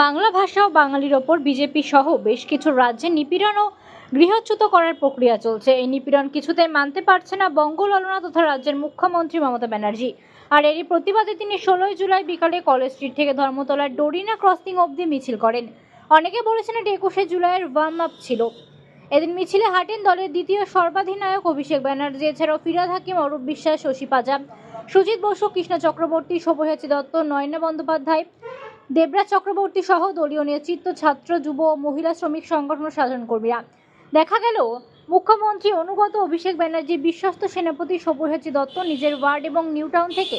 বাংলা ভাষা ও বাঙালির ওপর বিজেপি সহ বেশ কিছু রাজ্যে নিপীড়ন ও গৃহচ্যুত করার প্রক্রিয়া চলছে। এই নিপীড়ন কিছুতেই মানতে পারছে না বঙ্গললনা তথা রাজ্যের মুখ্যমন্ত্রী মমতা ব্যানার্জি। আর এরই প্রতিবাদে তিনি ষোলোই জুলাই বিকালে কলেজ স্ট্রিট থেকে ধর্মতলার ডোরিনা ক্রসিং অবধি মিছিল করেন। অনেকে বলেছেন এটি একুশে জুলাইয়ের ওয়ার্ম আপ ছিল। এদিন মিছিলে হাঁটেন দলের দ্বিতীয় সর্বাধিনায়ক অভিষেক ব্যানার্জি, এছাড়াও ফিরাদ হাকিম, অরূপ বিশ্বাস, শশী পাজাম, সুজিত বসু, কৃষ্ণ চক্রবর্তী শোভয়াচি দত্ত, নয়না বন্দ্যোপাধ্যায় দেবরাজ চক্রবর্তী সহ দলীয় নেতৃত্ব, ছাত্র, যুব ও মহিলা শ্রমিক সংগঠন সাধারণ কর্মীরা দেখা গেল, মুখ্যমন্ত্রী অনুগত অভিষেক ব্যানার্জি বিশ্বস্ত সেনাপতি সব্যসাচী দত্ত নিজের ওয়ার্ড এবং নিউ টাউন থেকে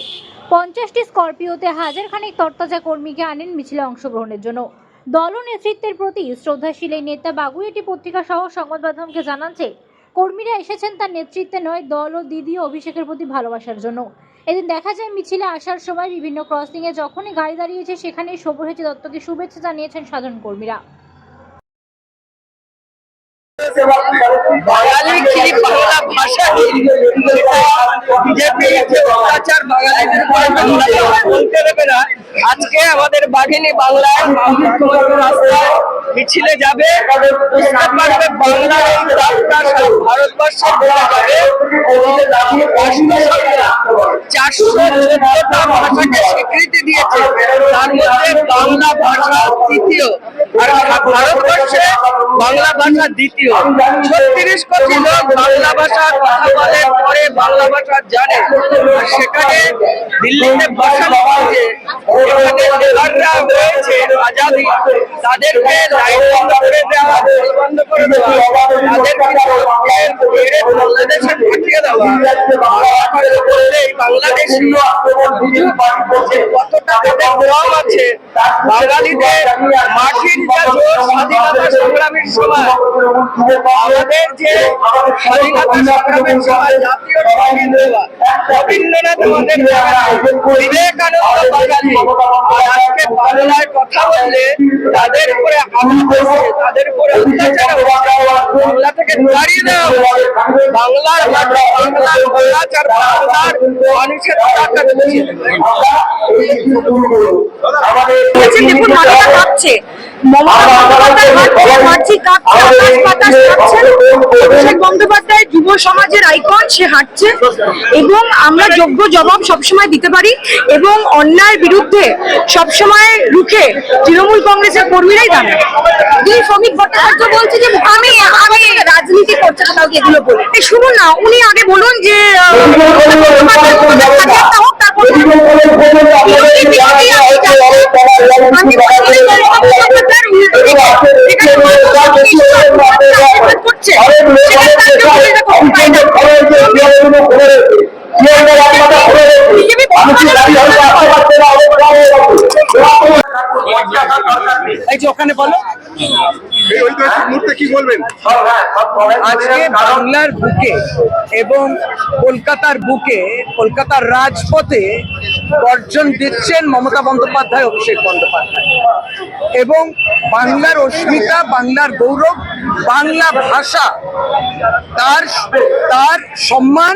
পঞ্চাশটি স্করপিওতে হাজার খানিক তরতাজা কর্মীকে আনেন মিছিলে অংশগ্রহণের জন্য। দল ও নেতৃত্বের প্রতি শ্রদ্ধাশীল এই নেতা বাগুইয়াটি পত্রিকা সহ সংবাদ মাধ্যমকে জানান যে, কর্মীরা এসেছেন তার নেতৃত্বে নয়, দল ও দিদি অভিষেকের প্রতি ভালোবাসার জন্য। এদিন দেখা যায় মিছিলে আসার সময় বিভিন্ন ক্রসিংয়ে যখনই গাড়ি দাঁড়িয়েছে, সেখানেই সব্যসাচী দত্তকে শুভেচ্ছা জানিয়েছেন সাধারণ কর্মীরা। ভাষা আজকে আমাদের বাঘিনী বাংলায় মিছিলে যাবে ভারতবর্ষের বলা যাবে চারশো চোদ্দটা ভাষাকে স্বীকৃতি দিয়েছে। তার মধ্যে বাংলা ভাষা তৃতীয় আর ভারতবর্ষে বাংলা ভাষা দ্বিতীয়। ছত্রিশ কোটি লোক বাংলা ভাষা কথা বলে, পরে বাংলা ভাষা জানে। সেখানে দিল্লিতে বসানো হয়েছে এখানে নেতাররা রয়েছে আজাদি। তাদেরকে লাইন বন্ধ করে দেওয়া বন্ধ করে দেওয়া, তাদেরকে মেরে বাংলাদেশে দেওয়া। বাংলাদেশি কতটা তাদের আছে বাঙালিদের মাটির স্বাধীনতা সংগ্রামের সময় আমাদের যে স্বাধীনতা সংগ্রামের সময় জাতীয় সংগীত দেওয়া রবীন্দ্রনাথ আমাদের বিবেকানন্দ বাঙালি আজকে বাংলায় কথা বললে তাদের উপরে তাদের উপরে অত্যাচার বাংলা থেকে দাঁড়িয়ে দেওয়া। বাংলার মাটি বাংলার মানুষের টাকা দিচ্ছে আইকন, সে হাঁটছে। এবং আমরা যোগ্য জবাব সবসময় দিতে পারি এবং অন্যায়ের বিরুদ্ধে সবসময় রুখে তৃণমূল কংগ্রেসের কর্মীরাই দাঁড়ায়। শ্রমিক ভট্টাচার্য বলছে যে আমি আমি করছে না কাউকে এগুলো বলে এই শুনুন না উনি আগে বলুন যে করছে সেখানে তার কেউ বলে দেখো উপায় না। বিজেপি এই যে ওখানে বলো। কি বলবেন? আজকে বাংলার বুকে এবং কলকাতার বুকে কলকাতার রাজপথে গর্জন দিচ্ছেন মমতা বন্দ্যোপাধ্যায় অভিষেক বন্দ্যোপাধ্যায়। এবং বাংলার অস্মিতা বাংলার গৌরব বাংলা ভাষা তার তার সম্মান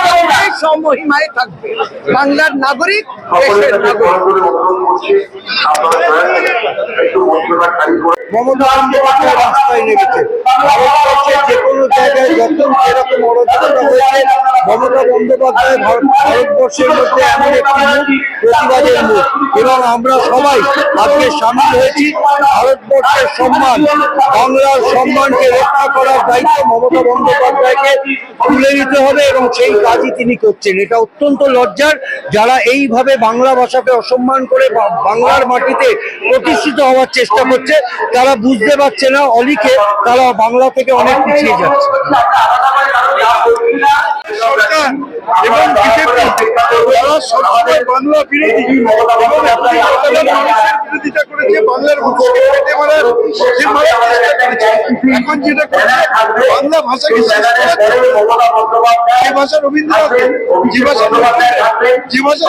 সমহিমায় থাকবে। বাংলার নাগরিক দেশের নাগরিক। মমতা বন্দ্যোপাধ্যায় রাস্তায় নেমেছে। ভারতবর্ষের যে কোনো জায়গায় যখন যেরকম অরাজকতা হয়েছে মমতা বন্দ্যোপাধ্যায় ভারতবর্ষের মধ্যে এমন একটি মুখ প্রতিবাদের মুখ। এবং আমরা সবাই আজকে সামিল হয়েছি ভারতবর্ষের সম্মান বাংলার সম্মানকে রক্ষা করার দায়িত্ব মমতা বন্দ্যোপাধ্যায়কে তুলে নিতে হবে এবং সেই কাজই তিনি করছেন। এটা অত্যন্ত লজ্জার যারা এইভাবে বাংলা ভাষাকে অসম্মান করে বাংলার মাটিতে প্রতিষ্ঠিত হওয়ার চেষ্টা করছে, তারা বুঝতে পারছে না অলিখে তারা বাংলা থেকে অনেক পিছিয়ে যাচ্ছে। এবং বিজেপি, তারা সবসময় বাংলা বিরোধী। এবং এখন যেটা বাংলা ভাষাকে যে ভাষা রবীন্দ্রনাথের যে ভাষা যে ভাষা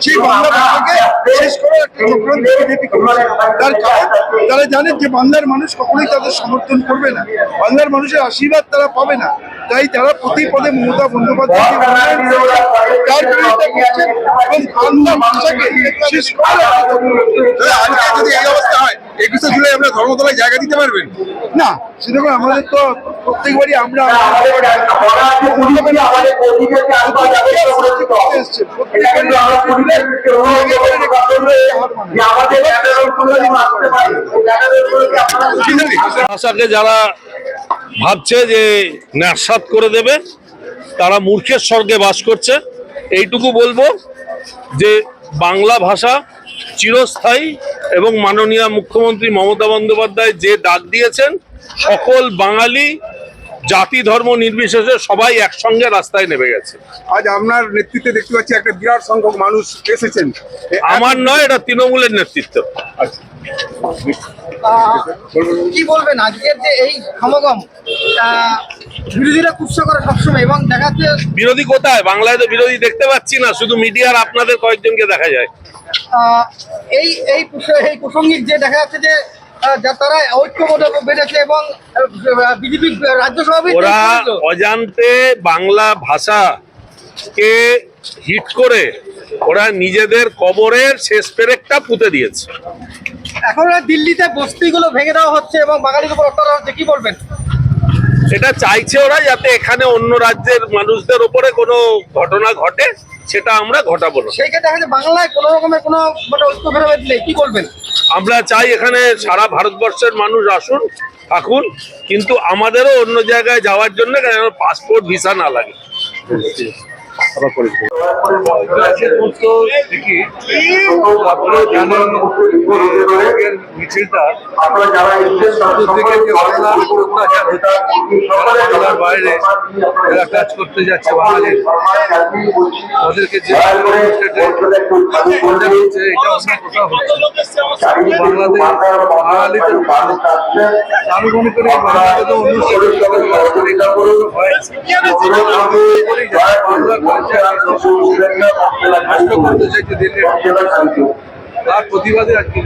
সেই বাংলা ভাষাকে শেষ করার চক্রান্ত বিজেপি করছে তার কারণ তারা জানেন যে বাংলার মানুষ কখনোই তাদের সমর্থন করবে না। বাংলার মানুষের আশীর্বাদ তারা পাবে না। তাই তারা প্রতি পদে মমতা বন্দ্যোপাধ্যায় যে উন্নয়ন করেছেন, তার বিরোধিতা করছেন এবং বাংলা ভাষাকে শেষ করে আজকে যদি এই অবস্থা হয় একুশে জুলাই আমরা ধর্মতলায় জায়গা দিতে পারবেন? না সেরকম আমাদের তো প্রত্যেকবারই আমরা ভাষাকে যারা ভাবছে যে ন্যাসাত করে দেবে, তারা মূর্খের স্বর্গে বাস করছে। এইটুকু বলব যে বাংলা ভাষা চিরস্থায়ী এবং মাননীয় মুখ্যমন্ত্রী মমতা বন্দ্যোপাধ্যায় যে ডাক দিয়েছেন, সকল বাঙালি জাতি ধর্ম নির্বিশেষে সবাই একসঙ্গে রাস্তায় নেমে গেছে। আজ আপনার নেতৃত্বে দেখতে পাচ্ছি একটা বিরাট সংখ্যক মানুষ এসেছেন। আমার নয় এটা তৃণমূলের নেতৃত্ব। কি বলবেন? আজকের যে এই সমাগম বিরোধীরা কুৎসা করে সবসময় এবং দেখাচ্ছে বিরোধী কোথায়? বাংলায় তো বিরোধী দেখতে পাচ্ছি না শুধু মিডিয়ার আপনাদের কয়েকজনকে দেখা যায়। এই এই এই প্রসঙ্গিক যে দেখা যাচ্ছে যা তারা ঐক্যবোধ বেড়েছে এবং বিজেপি রাজ্য সভাপতি ওরা অজান্তে বাংলা ভাষাকে হিট করে ওরা নিজেদের কবরের শেষ পেরেকটা পুঁতে দিয়েছে। এখন দিল্লিতে বস্তিগুলো ভেঙে দেওয়া হচ্ছে এবং বাঙালির উপর অত্যাচার হচ্ছে কি বলবেন? এটা চাইছে ওরা যাতে এখানে অন্য রাজ্যের মানুষদের উপরে কোনো ঘটনা ঘটে। সেটা আমরা ঘটাবো না। সেই ক্ষেত্রে দেখা বাংলায় কোনো রকমের কোনো মানে ঐক্য ভেদাভেদ নেই। কি করবেন আমরা চাই এখানে সারা ভারতবর্ষের মানুষ আসুন থাকুন কিন্তু আমাদেরও অন্য জায়গায় যাওয়ার জন্য পাসপোর্ট ভিসা না লাগে। মিছিলটা অত্যাচার বাইরে এরা কাজ করতে যাচ্ছে বাঙালি তাদেরকে যে হচ্ছে এটা অন্য কোথাও হচ্ছে বাংলাদেশ বাঙালিদের আমি মনে করি বাংলাদেশে অন্য রাষ্ট্র করতে চাইছে দিল্লির তার প্রতিবাদে আজকে।